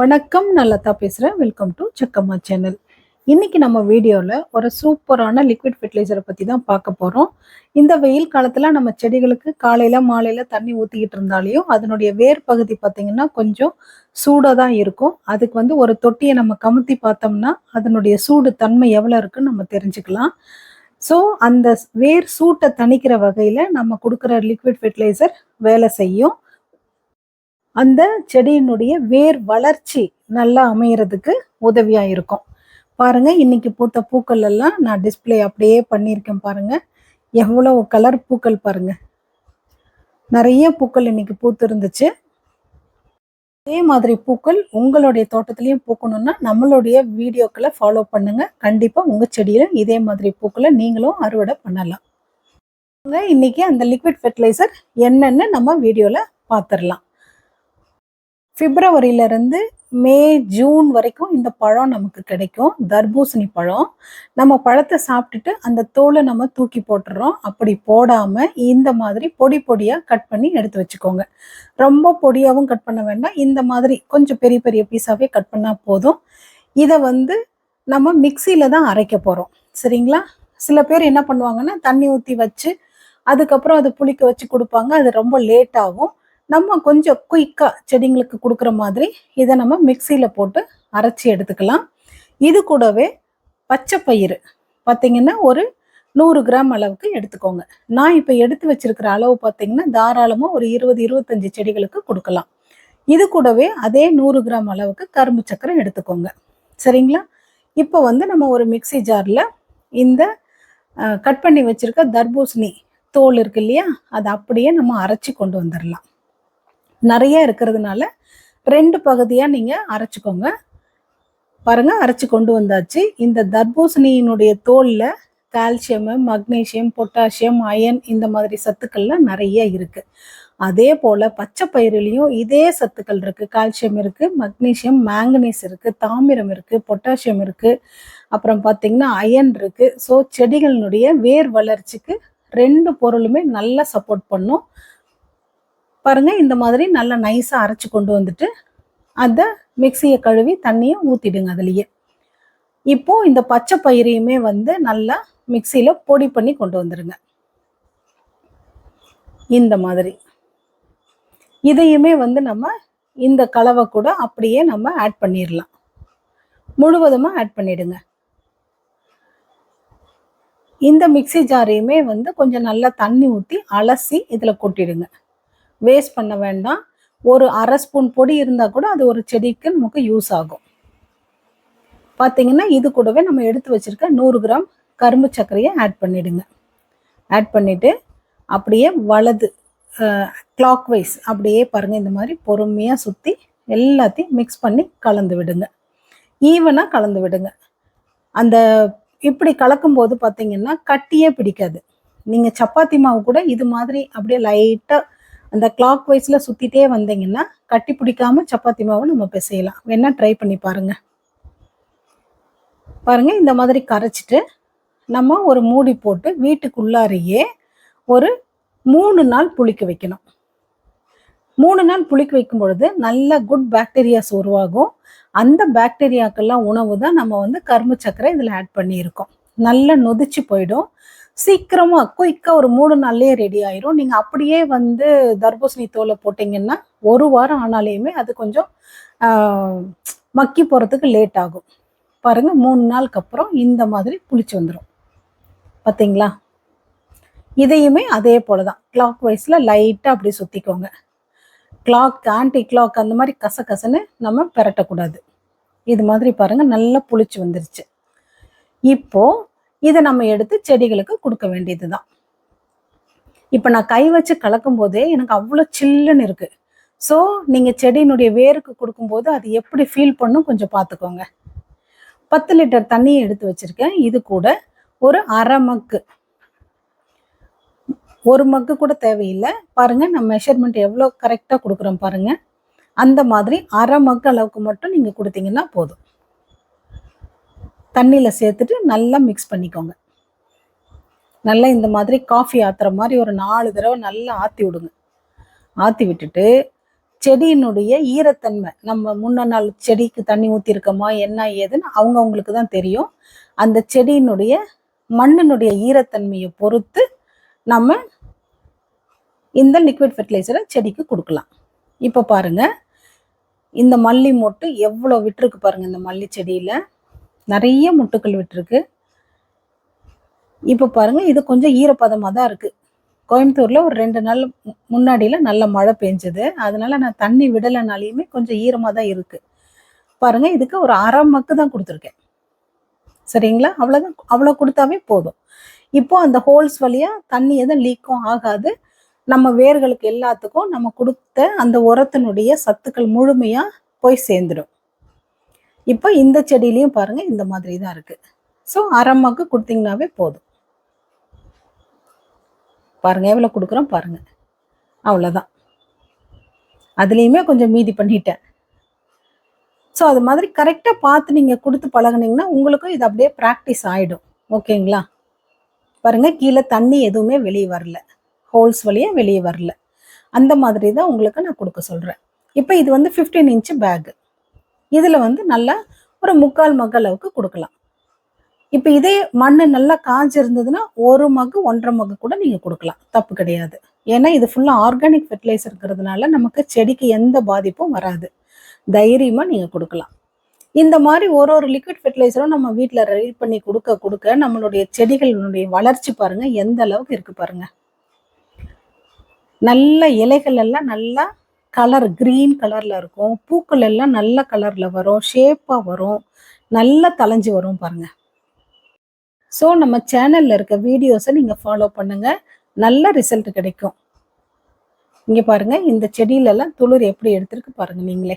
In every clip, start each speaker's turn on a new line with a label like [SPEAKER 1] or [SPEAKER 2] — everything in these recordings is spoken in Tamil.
[SPEAKER 1] வணக்கம் நான் லதா பேசுகிறேன் வெல்கம் டு செக்கம்மா சேனல் இன்றைக்கி நம்ம வீடியோவில் ஒரு சூப்பரான லிக்விட் ஃபெர்டிலைசரை பற்றி தான் பார்க்க போகிறோம் இந்த வெயில் காலத்தில் நம்ம செடிகளுக்கு காலையில் மாலையில் தண்ணி ஊற்றிக்கிட்டு இருந்தாலையும் அதனுடைய வேர் பகுதி பார்த்திங்கன்னா கொஞ்சம் சூடாக தான் இருக்கும். அதுக்கு வந்து ஒரு தொட்டியை நம்ம கமுத்தி பார்த்தோம்னா அதனுடைய சூடு தன்மை எவ்வளோ இருக்குன்னு நம்ம தெரிஞ்சுக்கலாம். ஸோ அந்த வேர் சூட்டை தணிக்கிற வகையில் நம்ம கொடுக்குற லிக்விட் ஃபெர்டிலைசர் வேலை செய்யும். அந்த செடியினுடைய வேர் வளர்ச்சி நல்லா அமையறதுக்கு உதவியாக இருக்கும். பாருங்க இன்னைக்கு பூத்த பூக்கள் எல்லாம் நான் டிஸ்ப்ளே அப்படியே பண்ணியிருக்கேன் பாருங்க. எவ்வளோ கலர் பூக்கள் பாருங்க. நிறைய பூக்கள் இன்னைக்கு பூத்து இருந்துச்சு அதே மாதிரி பூக்கள் உங்களுடைய தோட்டத்திலையும் பூக்கணும்னா நம்மளுடைய வீடியோக்களை ஃபாலோ பண்ணுங்க. கண்டிப்பா உங்க செடியில இதே மாதிரி பூக்களை நீங்களும் அறுவடை பண்ணலாம். இன்னைக்கு அந்த லிக்விட் ஃபெர்டிலைசர் என்னன்னு நம்ம வீடியோல பார்த்துடலாம் பிப்ரவரியிலேருந்து மே ஜூன் வரைக்கும் இந்த பழம் நமக்கு கிடைக்கும். தர்பூசணி பழம். நம்ம பழத்தை சாப்பிட்டுட்டு அந்த தோலை நம்ம தூக்கி போட்டுறோம். அப்படி போடாமல் இந்த மாதிரி பொடி பொடியாக கட் பண்ணி எடுத்து வச்சுக்கோங்க. ரொம்ப பொடியாகவும் கட் பண்ண வேண்டாம். இந்த மாதிரி கொஞ்சம் பெரிய பெரிய பீஸாகவே கட் பண்ணால் போதும். இதை வந்து நம்ம மிக்சியில் தான் அரைக்க போகிறோம் சரிங்களா? சில பேர் என்ன பண்ணுவாங்கன்னா தண்ணி ஊற்றி வச்சு அதுக்கப்புறம் அதை புளிக்க வச்சு கொடுப்பாங்க. அது ரொம்ப லேட் ஆகும். நம்ம கொஞ்சம் குயிக்காக செடிங்களுக்கு கொடுக்குற மாதிரி இதை நம்ம மிக்சியில் போட்டு அரைச்சி எடுத்துக்கலாம். இது கூடவே பச்சை பயிறு. பார்த்தீங்கன்னா ஒரு நூறு கிராம் அளவுக்கு எடுத்துக்கோங்க. நான் இப்போ எடுத்து வச்சிருக்கிற அளவு பார்த்தீங்கன்னா தாராளமாக ஒரு இருபது இருபத்தஞ்சி செடிகளுக்கு கொடுக்கலாம். இது கூடவே அதே நூறு கிராம் அளவுக்கு கரும்பு சக்கரை எடுத்துக்கோங்க. சரிங்களா? இப்போ வந்து நம்ம ஒரு மிக்சி ஜாரில் இந்த கட் பண்ணி வச்சிருக்க தர்பூசணி தோல் இருக்கு இல்லையா? அதை அப்படியே நம்ம அரைச்சி கொண்டு வந்துடலாம் நிறைய இருக்கிறதுனால ரெண்டு பகுதியாக நீங்கள் அரைச்சிக்கோங்க. பாருங்க அரைச்சி கொண்டு வந்தாச்சு. இந்த தர்பூசணியினுடைய தோலில் கால்சியம் மக்னீசியம் பொட்டாசியம் அயன் இந்த மாதிரி சத்துக்கள்லாம் நிறைய இருக்குது அதே போல் பச்சை பயிரிலையும் இதே சத்துக்கள் இருக்குது கால்சியம் இருக்குது மக்னீசியம் மேங்கனீஸ் இருக்குது தாமிரம் இருக்குது பொட்டாசியம் இருக்குது அப்புறம் பார்த்தீங்கன்னா அயன் இருக்குது ஸோ செடிகளினுடைய வேர் வளர்ச்சிக்கு ரெண்டு பொருளுமே நல்லா சப்போர்ட் பண்ணும். பாருங்கள் இந்த மாதிரி நல்லா நைஸாக அரைச்சி கொண்டு வந்துட்டு அதை மிக்சியை கழுவி தண்ணியை ஊற்றிடுங்க அதுலேயே. இப்போது இந்த பச்சை பயிரையுமே வந்து நல்லா மிக்சியில் பொடி பண்ணி கொண்டு வந்துடுங்க இந்த மாதிரி. இதையுமே வந்து நம்ம இந்த கலவை கூட அப்படியே நம்ம ஆட் பண்ணிடலாம் முழுவதுமாக ஆட் பண்ணிடுங்க. இந்த மிக்சி ஜாரையுமே வந்து கொஞ்சம் நல்லா தண்ணி ஊற்றி அலசி இதில் கொட்டிடுங்க. வேஸ்ட் பண்ண வேண்டாம். ஒரு அரை ஸ்பூன் பொடி இருந்தால் கூட அது ஒரு செடிக்கு நமக்கு யூஸ் ஆகும். பார்த்தீங்கன்னா இது கூடவே நம்ம எடுத்து வச்சுருக்க நூறு கிராம் கரும்பு சர்க்கரையை ஆட் பண்ணிவிடுங்க ஆட் பண்ணிவிட்டு அப்படியே வலது கிளாக் வைஸ் அப்படியே பாருங்கள் இந்த மாதிரி பொறுமையாக சுற்றி எல்லாத்தையும் மிக்ஸ் பண்ணி கலந்து விடுங்க. ஈவனாக கலந்து விடுங்க. அந்த இப்படி கலக்கும்போது பார்த்தீங்கன்னா கட்டியே பிடிக்காது. நீங்கள் சப்பாத்தி மாவு கூட இது மாதிரி அப்படியே லைட்டாக அந்த கிளாக் வைஸில் சுற்றிட்டே வந்தீங்கன்னா கட்டி பிடிக்காம சப்பாத்தி மாவு நம்ம பிசையலாம். வேணால் ட்ரை பண்ணி பாருங்க. பாருங்க இந்த மாதிரி கரைச்சிட்டு நம்ம ஒரு மூடி போட்டு வீட்டுக்குள்ளாரையே ஒரு மூணு நாள் புளிக்க வைக்கணும். மூணு நாள் புளிக்க வைக்கும் பொழுது நல்ல குட் பாக்டீரியாஸ் உருவாகும். அந்த பாக்டீரியாக்கெல்லாம் உணவு தான் நம்ம வந்து கரும்பு சக்கரை இதில் ஆட் பண்ணியிருக்கோம். நல்லா நொதிச்சு போயிடும். சீக்கிரமாக குயிக்காக ஒரு மூணு நாள்லேயே ரெடி ஆயிரும். நீங்கள் அப்படியே வந்து தர்பூசணி தோலை போட்டிங்கன்னா ஒரு வாரம் ஆனாலேயுமே அது கொஞ்சம் மக்கி போகிறதுக்கு லேட் ஆகும். பாருங்கள் மூணு நாளுக்கு அப்புறம் இந்த மாதிரி புளிச்சு வந்துடும் பார்த்தீங்களா இதையுமே அதே போல் தான் கிளாக் வைஸில் லைட்டாக அப்படி சுற்றிக்கோங்க கிளாக் ஆன்டி கிளாக் அந்த மாதிரி கசகசன்னு நம்ம பெரட்டக்கூடாது. இது மாதிரி பாருங்கள் நல்லா புளிச்சு வந்துருச்சு. இப்போது இதை நம்ம எடுத்து செடிகளுக்கு கொடுக்க வேண்டியது தான் இப்போ நான் கை வச்சு கலக்கும் போதே எனக்கு அவ்வளோ சில்லுன்னு இருக்கு. ஸோ நீங்கள் செடியினுடைய வேருக்கு கொடுக்கும்போது அது எப்படி ஃபீல் பண்ணும் கொஞ்சம் பார்த்துக்கோங்க பத்து லிட்டர் தண்ணியை எடுத்து வச்சிருக்கேன். இது கூட ஒரு அரை மக்கு. ஒரு மக்கு கூட தேவையில்லை. பாருங்க நம்ம மெஷர்மெண்ட் எவ்வளோ கரெக்டாக கொடுக்குறோம் பாருங்க. அந்த மாதிரி அரை மக்கு அளவுக்கு மட்டும் நீங்கள் கொடுத்தீங்கன்னா போதும். தண்ணியில் சேர்த்துட்டு நல்லா மிக்ஸ் பண்ணிக்கோங்க. நல்லா இந்த மாதிரி காஃபி ஆத்துற மாதிரி ஒரு நாலு தடவை நல்லா ஆற்றி விடுங்க. ஆற்றி விட்டுட்டு செடியினுடைய ஈரத்தன்மை நம்ம முன்ன நாள் செடிக்கு தண்ணி ஊற்றிருக்கோமா என்ன ஏதுன்னு அவங்கவுங்களுக்கு தான் தெரியும். அந்த செடியினுடைய மண்ணினுடைய ஈரத்தன்மையை பொறுத்து நம்ம இந்த லிக்விட் ஃபெர்டிலைசரை செடிக்கு கொடுக்கலாம். இப்போ பாருங்கள் இந்த மல்லி மொட்டு எவ்வளோ விட்டுருக்கு பாருங்கள் இந்த மல்லி செடியில். நிறைய முட்டுக்கள் விட்டுருக்கு. இப்போ பாருங்கள் இது கொஞ்சம் ஈரப்பதமாக தான் இருக்குது கோயம்புத்தூரில் ஒரு ரெண்டு நாள் முன்னாடியில் நல்ல மழை பெஞ்சது. அதனால நான் தண்ணி விடலைனாலையுமே கொஞ்சம் ஈரமாக தான் இருக்குது பாருங்கள் இதுக்கு ஒரு அரை மக்கு தான் கொடுத்துருக்கேன். சரிங்களா? அவ்வளோதான் அவ்வளோ கொடுத்தாவே போதும். இப்போ அந்த ஹோல்ஸ் வழியாக தண்ணி எதுவும் லீக்கும் ஆகாது. நம்ம வேர்களுக்கு எல்லாத்துக்கும் நம்ம கொடுத்த அந்த உரத்தினுடைய சத்துக்கள் முழுமையாக போய் சேர்ந்துடும். இப்போ இந்த செடியிலையும் பாருங்கள் இந்த மாதிரி தான் இருக்குது ஸோ அரை மக்கு கொடுத்தீங்கன்னாவே போதும். பாருங்கள் எவ்வளோ கொடுக்குறோம் பாருங்கள் அவ்வளோதான் அதுலேயுமே கொஞ்சம் மீதி பண்ணிட்டேன். ஸோ அது மாதிரி கரெக்டாக பார்த்து நீங்கள் கொடுத்து பழகுனீங்கன்னா உங்களுக்கும் இது அப்படியே ப்ராக்டிஸ் ஆகிடும் ஓகேங்களா? பாருங்கள் கீழே தண்ணி எதுவுமே வெளியே வரல. ஹோல்ஸ் வழியாக வெளியே வரல. அந்த மாதிரி தான் உங்களுக்கு நான் கொடுக்க சொல்கிறேன் இப்போ இது வந்து 15 இன்ச்சு பேக்கு இதில் வந்து நல்லா ஒரு முக்கால் மக்கு அளவுக்கு கொடுக்கலாம். இப்போ இதே மண் நல்லா காஞ்சிருந்ததுன்னா ஒரு மக்கு ஒன்றரை மக்கு கூட நீங்கள் கொடுக்கலாம். தப்பு கிடையாது. ஏன்னா இது ஃபுல்லாக ஆர்கானிக் ஃபெர்டிலைசர் இருக்கிறதுனால நமக்கு செடிக்கு எந்த பாதிப்பும் வராது. தைரியமாக நீங்கள் கொடுக்கலாம். இந்த மாதிரி ஒரு ஒரு லிக்விட் ஃபெர்டிலைசரும் நம்ம வீட்டில் ரெடி பண்ணி கொடுக்க கொடுக்க நம்மளுடைய செடிகளினுடைய வளர்ச்சி பாருங்கள் எந்த அளவுக்கு இருக்கு பாருங்கள் நல்ல இலைகள் எல்லாம் நல்லா கலர் கிரீன் கலரில் இருக்கும். பூக்கள் எல்லாம் நல்ல கலரில் வரும். ஷேப்பாக வரும். நல்லா தலைஞ்சி வரும் பாருங்கள் ஸோ நம்ம சேனலில் இருக்க வீடியோஸை நீங்கள் ஃபாலோ பண்ணுங்கள் நல்ல ரிசல்ட் கிடைக்கும். இங்கே பாருங்கள் இந்த செடியிலலாம் துளிர் எப்படி எடுத்துருக்கு பாருங்கள் நீங்களே.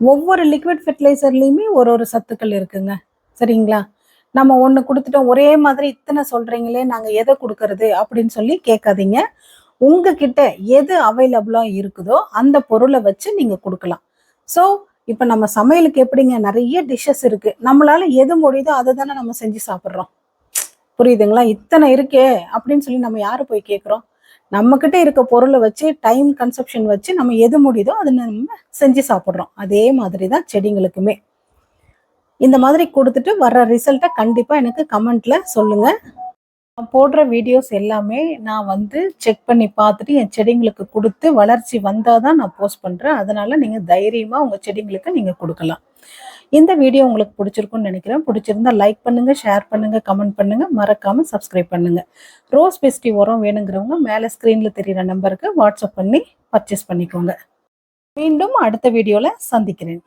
[SPEAKER 1] ஒவ்வொரு லிக்விட் ஃபெர்டிலைசர்லையுமே ஒரு ஒரு சத்துக்கள் இருக்குங்க. சரிங்களா? நம்ம ஒன்று கொடுத்துட்டோம் ஒரே மாதிரி இத்தனை சொல்றீங்களே நாங்கள் எதை கொடுக்கறது அப்படின்னு சொல்லி கேட்காதீங்க. உங்ககிட்ட எது அவைலபிளாக இருக்குதோ அந்த பொருளை வச்சு நீங்கள் கொடுக்கலாம். ஸோ இப்போ நம்ம சமையலுக்கு எப்படிங்க நிறைய டிஷ்ஷஸ் இருக்கு. நம்மளால எது முடியுதோ அதை தானே நம்ம செஞ்சு சாப்பிட்றோம். புரியுதுங்களா? இத்தனை இருக்கே அப்படின்னு சொல்லி நம்ம யாரை போய் கேட்குறோம்? நம்மக்கிட்ட இருக்க பொருளை வச்சு டைம் கன்சப்ஷன் வச்சு நம்ம எது முடியுதோ அதை நம்ம செஞ்சு சாப்பிட்றோம். அதே மாதிரி தான் செடிங்களுக்குமே இந்த மாதிரி கொடுத்துட்டு வர்ற ரிசல்ட்டை கண்டிப்பாக எனக்கு கமெண்ட்ல சொல்லுங்க. நான் போடுற வீடியோஸ் எல்லாமே நான் வந்து செக் பண்ணி பார்த்துட்டு என் செடிங்களுக்கு கொடுத்து வளர்ச்சி வந்தால் தான் நான் போஸ்ட் பண்ணுறேன் அதனால நீங்கள் தைரியமாக உங்கள் செடிங்களுக்கு நீங்கள் கொடுக்கலாம். இந்த வீடியோ உங்களுக்கு பிடிச்சிருக்கும்னு நினைக்கிறேன். பிடிச்சிருந்தா லைக் பண்ணுங்க ஷேர் பண்ணுங்க கமெண்ட் பண்ணுங்க. மறக்காம சப்ஸ்கிரைப் பண்ணுங்க. ரோஸ் பெஸ்டி உரம் வேணுங்கிறவங்க மேலே ஸ்க்ரீனில் தெரியிற நம்பருக்கு வாட்ஸ்அப் பண்ணி பர்ச்சேஸ் பண்ணிக்கோங்க. மீண்டும் அடுத்த வீடியோவில் சந்திக்கிறேன்.